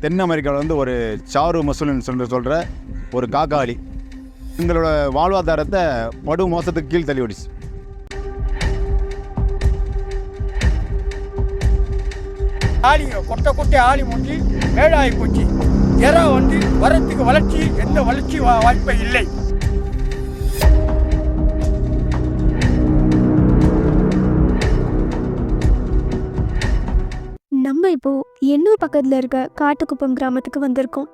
தென் அமெரிக்காவில் வந்து ஒரு சாரு மசூல்னு சொல்லி சொல்கிற ஒரு காக்காளி எங்களோட வாழ்வாதாரத்தை படு மோசத்துக்கு கீழ் தள்ளி ஓடிச்சு ஆளிங்க கொட்டை கொட்டை ஆளி மூஞ்சி மேடாகி போச்சு. எறா வந்து வரத்துக்கு வளர்ச்சி எந்த வளர்ச்சி வா- வாய்ப்பே இல்லை. நம்ம இப்போ எண்ணூர் பக்கத்தில் இருக்க காட்டுக்குப்பம் கிராமத்துக்கு வந்திருக்கோம்.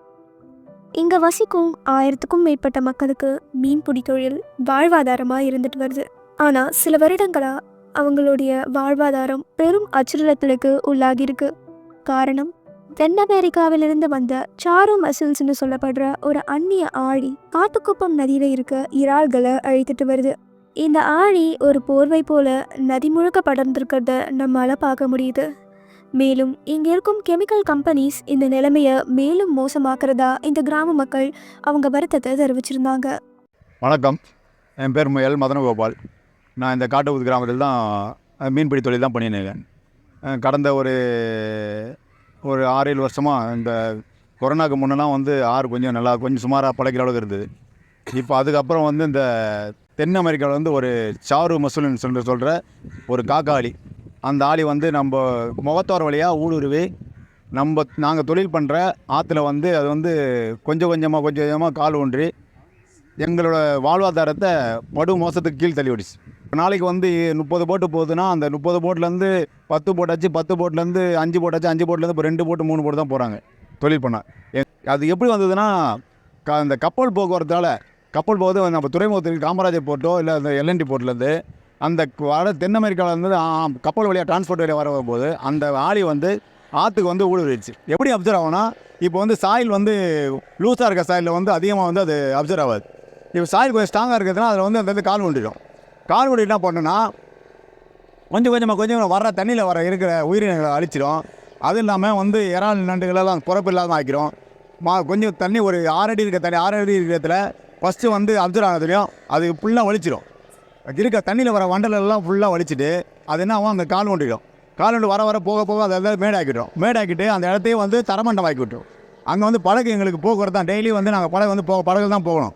இங்கே வசிக்கும் ஆயிரத்துக்கும் மேற்பட்ட மக்களுக்கு மீன்பிடி தொழில் வாழ்வாதாரமாக இருந்துட்டு வருது. ஆனால் சில வருடங்களாக அவங்களுடைய வாழ்வாதாரம் பெரும் அச்சுறுத்தலுக்கு உள்ளாகியிருக்கு. காரணம் தென் அமெரிக்காவிலிருந்து வந்த சாரோ மசில்ஸ்னு சொல்லப்படுற ஒரு அந்நிய ஆழி காட்டுக்குப்பம் நதியில் இருக்க இறால்களை அழித்துட்டு வருது. இந்த ஆழி ஒரு போர்வை போல நதி முழுக்க படர்ந்திருக்கிறத நம்மளால் பார்க்க முடியுது. மேலும் இங்க இருக்கும் கெமிக்கல் கம்பெனிஸ் இந்த நிலைமையை மேலும் மோசமாக்குறதா இந்த கிராம மக்கள் அவங்க வருத்தத்தை தெரிவிச்சிருந்தாங்க. வணக்கம். என் பேர் எல் மதனகோபால். நான் இந்த காட்டுவது கிராமத்தில் தான் மீன்பிடி தொழில் தான் பண்ணியிருக்கேன் கடந்த ஒரு ஒரு ஆறு ஏழு வருஷமாக இந்த கொரோனாக்கு முன்னெல்லாம் வந்து ஆறு கொஞ்சம் நல்லா கொஞ்சம் சுமாராக பழகிற அளவுக்கு இருந்தது. இப்போ அதுக்கப்புறம் வந்து இந்த தென் அமெரிக்காவில் வந்து ஒரு சாரு மசூல்னு சொல்கிற சொல்கிற ஒரு காக்காளி. அந்த ஆளி வந்து நம்ம முகத்தோர வழியாக ஊடுருவி நம்ம நாங்கள் தொழில் பண்ணுற ஆற்றுல வந்து அது வந்து கொஞ்சம் கொஞ்சமாக கொஞ்சம் கொஞ்சமாக கால் ஊன்றி எங்களோட வாழ்வாதாரத்தை படு மோசத்துக்கு கீழ் தள்ளி விடுச்சு நாளைக்கு வந்து முப்பது போட்டு போகுதுன்னா அந்த முப்பது போட்லேருந்து பத்து போட்டாச்சு பத்து போட்லேருந்து அஞ்சு போட்டாச்சு அஞ்சு போட்லேருந்து இப்போ ரெண்டு போட்டு மூணு போட்டு தான் போகிறாங்க தொழில் பண்ண. அது எப்படி வந்ததுன்னா க அந்த கப்பல் போக்குவரத்தால் கப்பல் போகுது நம்ம துறைமுகத்துக்கு காமராஜர் போர்ட்டோ இல்லை அந்த எல்என்டி போர்ட்லேருந்து அந்த வர தென் அமெரிக்காவிலேருந்து கப்பல் வழியாக டிரான்ஸ்போர்ட் வழியாக வர போது அந்த ஆளி வந்து ஆற்றுக்கு வந்து ஊடுருவிடுச்சு. எப்படி அப்சர்வ் ஆகும்னா இப்போ வந்து சாயில் வந்து லூஸாக இருக்க சாயிலில் வந்து அதிகமாக வந்து அது அப்சர்வ் ஆகாது. இப்போ சாயில் கொஞ்சம் ஸ்ட்ராங்காக இருக்கிறதுனா அதில் வந்து அந்த கால் கொண்டுடும் கால் கொண்டு என்ன கொஞ்சம் கொஞ்சமாக கொஞ்சம் வர தண்ணியில் வர இருக்கிற உயிரினங்களை அழிச்சிடும் அது இல்லாமல் வந்து இறால் நண்டுகளெல்லாம் பிறப்பு இல்லாமல் ஆக்கிரும் மா கொஞ்சம் தண்ணி ஒரு ஆறடி இருக்க தண்ணி ஆறடி இருக்கிறதுல ஃபஸ்ட்டு வந்து அப்சர்வ் ஆனதுலையும் அது ஃபுல்லாக ஒழிச்சிடும் இருக்க தண்ணியில் வர வண்டலெல்லாம் ஃபுல்லாக வலிச்சிட்டு அது என்ன ஆகும்? அந்த கால் கொண்டிடும் கால் ஒன்று வர வர போக போக அதை எல்லாம் மேடாக்கிட்டோம் மேடாக்கிட்டு அந்த இடத்தையும் வந்து தரமண்டம் ஆக்கி விட்டோம் அங்கே வந்து படகு எங்களுக்கு போக்குவரத்து தான். டெய்லி வந்து நாங்கள் படகு வந்து போக படகு தான் போகணும்.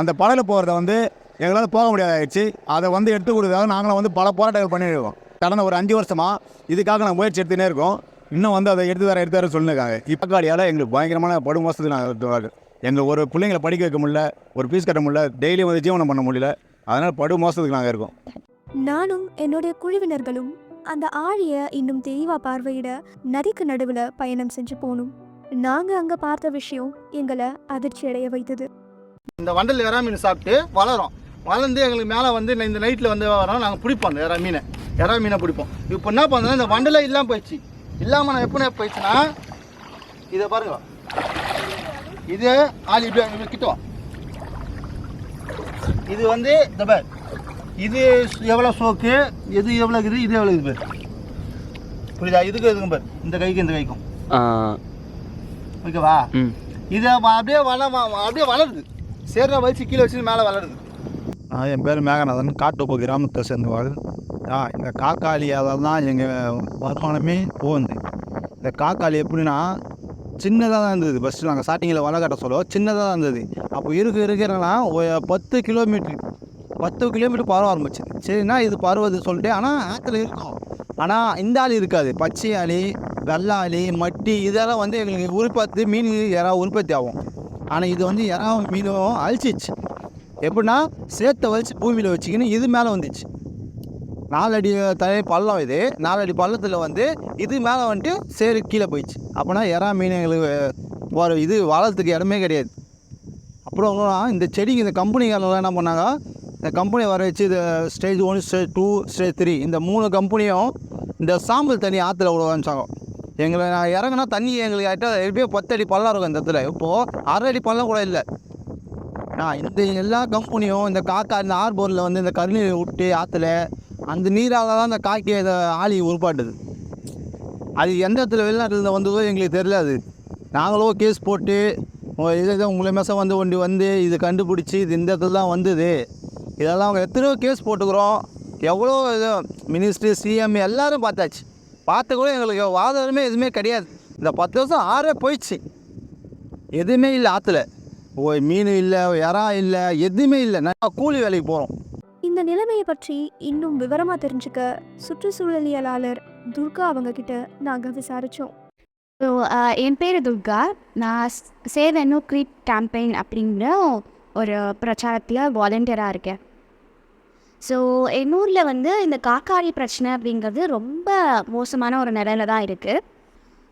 அந்த படகுல போகிறத வந்து எங்களால் போக முடியாதாயிடுச்சு. அதை வந்து எடுத்து கொடுத்ததாக நாங்களும் வந்து பல போராட்டங்கள் பண்ணியிருக்கோம். கடந்த ஒரு அஞ்சு வருஷமாக இதுக்காக நாங்கள் முயற்சி எடுத்துகிட்டே இருக்கோம். இன்னும் வந்து அதை எடுத்து தர எடுத்து தர சொல்லியிருக்காங்க. இப்போ காலியால் எங்களுக்கு பயங்கரமான படும் வசதி நாங்கள் எங்கள் ஒரு பிள்ளைங்களை படிக்க வைக்க முடியல ஒரு ஃபீஸ் கட்ட முடியல டெய்லி வந்து ஜீவனம் பண்ண முடியல. அதனால் படு மோசத்துக்கு நாங்கள் இருக்கோம். நானும் என்னுடைய குழுவினர்களும் அந்த ஆழியை இன்னும் தெளிவா பார்வையிட நதிக்கு நடுவில் பயணம் செஞ்சு போனோம். நாங்க அங்க பார்த்த விஷயம் எங்களை அதிர்ச்சி அடைய வைத்தது. இந்த வண்டல் எறா மீன் சாப்பிட்டு வளரும் வளர்ந்து எங்களுக்கு மேலே வந்து இந்த நைட்டில் வந்து வரோம் நாங்கள் பிடிப்போம் அந்த எறா மீனை. எறா மீனை பிடிப்போம். இப்போ என்ன பண்ணுறோம் இந்த வண்டலே இல்லாமல் போயிடுச்சு. இல்லாமல் நான் எப்போ போயிடுச்சுன்னா இதை பாருங்க. இது ஆள் இப்படி கிட்ட. இது வந்து இந்த பேர். இது எவ்வளோ சோக்கு? எது எவ்வளோ இருக்குது இது எவ்வளோ இருக்குது பேர். புரியுதா? இதுக்கு இதுக்கும் பேர். இந்த கைக்கு இந்த கைக்கும். ஓகேவா? ம். இது அப்படியே வள அப்படியே வளருது. சேர்ற வலிச்சு கீழே வச்சு மேலே வளருது. நான் என் பேர் மேகநாதன். காட்டுப்பு கிராமத்தை சேர்ந்தவர் ஆ இந்த காக்காளியால் தான் எங்கள் வருமானமே போகுது. இந்த காக்காளி எப்படின்னா சின்னதாக தான் இருந்தது. ஃபஸ்ட்டு நாங்கள் ஸ்டார்டிங்கில் வலை கட்ட சொல்லுவோம் சின்னதாக தான் இருந்தது. அப்போ இருக்க இருக்கிறனா பத்து கிலோமீட்டர் பத்து கிலோமீட்டர் பரவ ஆரம்பிச்சு சரின்னா இது பருவது சொல்லிட்டு ஆனால் ஆற்றுல இருக்கும். ஆனால் இந்த ஆளி இருக்காது. பச்சை ஆளி வெள்ளாளி மட்டி இதெல்லாம் வந்து எங்களுக்கு உற்பத்தி மீன் இறா உற்பத்தி ஆகும். ஆனால் இது வந்து இறா மீனும் அழிச்சிச்சு எப்படின்னா சேத்தை வலிச்சு பூமியில் வச்சுக்கின்னு இது மேலே வந்துச்சு. நாலடி தலை பள்ளம் இது. நாலடி பள்ளத்தில் வந்து இது மேலே வந்துட்டு சேரு கீழே போயிடுச்சு. அப்போனா எறா மீன் எங்களுக்கு இது வாழறதுக்கு இடமே கிடையாது. அப்புறம் இந்த செடிக்கு இந்த கம்பெனிக்காரங்களாம் என்ன பண்ணாங்க இந்த கம்பெனி வர வச்சு இது stage one stage two stage three இந்த மூணு கம்பெனியும் இந்த சாம்பல் தண்ணி ஆற்றுல விட ஆரம்பிச்சாங்க. எங்களை நான் இறங்குனா தண்ணி எங்களுக்கு ஆகிட்டா எப்படியும் பத்து அடி பள்ளம் இருக்கும் இந்த இடத்துல. இப்போது அரை அடி பள்ளம் கூட இல்லை. நான் இந்த எல்லா கம்பெனியும் இந்த காக்கா இந்த ஆர்போரில் வந்து இந்த கருநீர் விட்டு ஆற்றுல அந்த நீரால் தான் அந்த காக்கி இதை ஆளி உருப்பாட்டுது. அது எந்த இடத்துல வெளிநாட்டில் வந்ததோ எங்களுக்கு தெரியல அது. நாங்களோ கேஸ் போட்டு ஓ, இது உங்களை மெசம் வந்து ஒண்டி வந்து இது கண்டுபிடிச்சி இது இந்த இடத்துல தான் வந்தது. இதெல்லாம் அவங்க எத்தனையோ கேஸ் போட்டுக்கிறோம். எவ்வளோ இது மினிஸ்ட்ரி சிஎம் எல்லோரும் பார்த்தாச்சு. பார்த்து கூட எங்களுக்கு வாதமே எதுவுமே கிடையாது. இந்த பத்து வருஷம் ஆறே போயிடுச்சு. எதுவுமே இல்லை ஆற்றுல ஓ மீன் இல்லை இறா இல்லை எதுவுமே இல்லை. நான் கூலி வேலைக்கு போகிறோம் இந்த நிலைமையை பற்றி இன்னும் விவரமா தெரிஞ்சுக்க சுற்றுச்சூழலியலாளர் துர்கா அவங்க கிட்ட நாங்க விசாரிச்சோம். ஸோ என் பேர் துர்கா. நான் சேவ் என்ஓ க்ரீட் கேம்பெயின் அப்படிங்கிற ஒரு பிரச்சாரத்தில் வாலண்டியராக இருக்கேன். ஸோ என் ஊரில் வந்து இந்த காக்காரி பிரச்சனை அப்படிங்கிறது ரொம்ப மோசமான ஒரு நிலையில தான் இருக்குது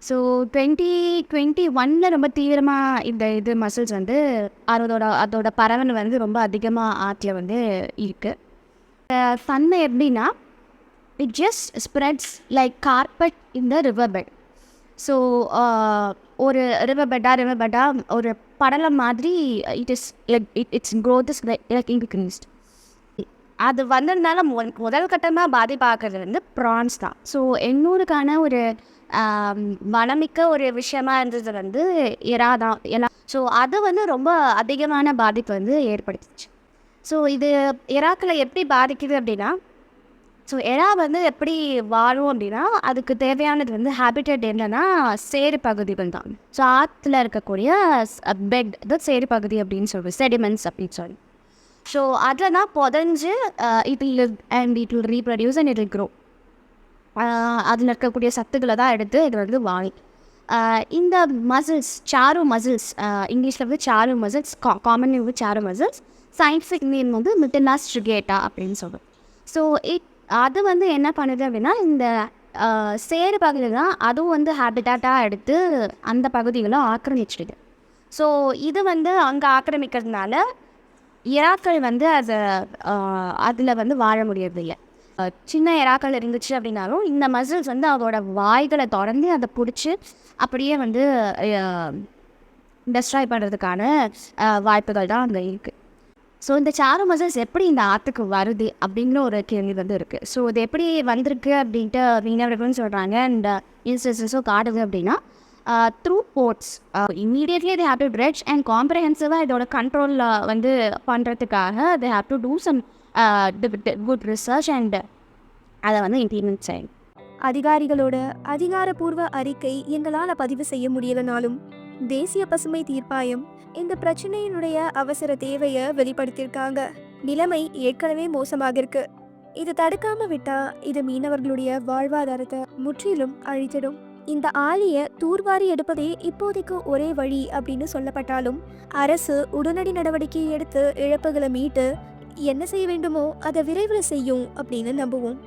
ஸோ டுவெண்ட்டி டுவெண்ட்டி ஒனில் ரொம்ப தீவிரமாக இந்த இது மசில்ஸ் வந்து அதோட அதோட பரவல் வந்து ரொம்ப அதிகமாக ஆற்றில் வந்து இருக்குது தன்மை எப்படின்னா it just spreads like carpet in the river bed so ஒரு ரிவர் பெட்டா ரிவர் பெட்டா ஒரு படலம் மாதிரி it is like it it's growth is like increased அது வந்ததுனால மொ முதல் கட்டமாக பாதிப்பாக்குறது வந்து ப்ரான்ஸ் தான். ஸோ எண்ணூருக்கான ஒரு um, வளமிக்க ஒரு விஷயமா இருந்தது வந்து எறா தான் எல்லாம் ஸோ அது வந்து ரொம்ப அதிகமான பாதிப்பு வந்து ஏற்படுத்துச்சு. ஸோ இது எறாக்களை எப்படி பாதிக்குது அப்படின்னா ஸோ எறா வந்து எப்படி வாழும் அப்படின்னா அதுக்கு தேவையானது வந்து ஹேபிட்டட் என்னன்னா சேறு பகுதிகள் தான். ஸோ ஆற்றுல இருக்கக்கூடிய பெட் அதாவது சேறு பகுதி அப்படின்னு சொல்லுவோம் செடிமெண்ட்ஸ் அப்படின்னு சொல்லி. ஸோ அதில் தான் புதஞ்சு it live and it will reproduce and it grow அதில் இருக்கக்கூடிய சத்துக்களை தான் எடுத்து இது வந்து வாங்கி இந்த மசில்ஸ் சாரு மசில்ஸ் இங்கிலீஷில் வந்து சாரு மசில்ஸ் கா காமன் வந்து சாரு மசில்ஸ் சயின்டிஃபிக் நேம் வந்து மிட்டனாஸ் ட்ரிகேட்டா அப்படின்னு சொல்லுவோம் ஸோ இட் அது வந்து என்ன பண்ணுது அப்படின்னா இந்த சேறு பகுதி தான் அதுவும் வந்து ஹேபிட்டாட்டாக எடுத்து அந்த பகுதிகளை ஆக்கிரமிச்சிடுது. ஸோ இது வந்து அங்கே ஆக்கிரமிக்கிறதுனால இராக்கள் வந்து அதை அதில் வந்து வாழ முடியறதில்லை. சின்ன எறாக்கள் இருந்துச்சு அப்படின்னாலும் இந்த மசில்ஸ் வந்து அதோட வாய்களை திறந்து அதை பிடிச்சி அப்படியே வந்து டெஸ்ட்ராய் பண்ணுறதுக்கான வாய்ப்புகள் தான் அங்கே இருக்குது ஸோ இந்த சாரு மசில்ஸ் எப்படி இந்த ஆற்றுக்கு வருது அப்படின்னு ஒரு கேள்வி வந்து இருக்குது ஸோ இது எப்படி வந்திருக்கு அப்படின்ட்டு மீனவர்களும் சொல்கிறாங்க அண்ட் இன்ஸ்டன்சஸும் காட்டுது அப்படின்னா through ports immediately they have to dredge and காம்ப்ரஹென்சிவாக இதோட கண்ட்ரோலில் வந்து பண்ணுறதுக்காக they have to do some good research and அதை வந்து இம்ப்ளிமெண்ட் செய்யும் அதிகாரிகளோட அதிகாரப்பூர்வ அறிக்கை எங்களால் பதிவு செய்ய முடியலனாலும் தேசிய பசுமை தீர்ப்பாயம் இந்த பிரச்சனையினுடைய அவசர தேவையை வெளிப்படுத்தியிருக்காங்க. நிலைமை ஏற்கனவே மோசமாக இருக்கு. இது தடுக்காம விட்டா இது மீனவர்களுடைய வாழ்வாதாரத்தை முற்றிலும் அழித்திடும் இந்த ஆலையை தூர்வாரி எடுப்பதே இப்போதைக்கு ஒரே வழி அப்படின்னு சொல்லப்பட்டாலும் அரசு உடனடி நடவடிக்கை எடுத்து இழப்புகளை மீட்டு என்ன செய்ய வேண்டுமோ அதை விரைவில் செய்யும் அப்படின்னு நம்புவோம்.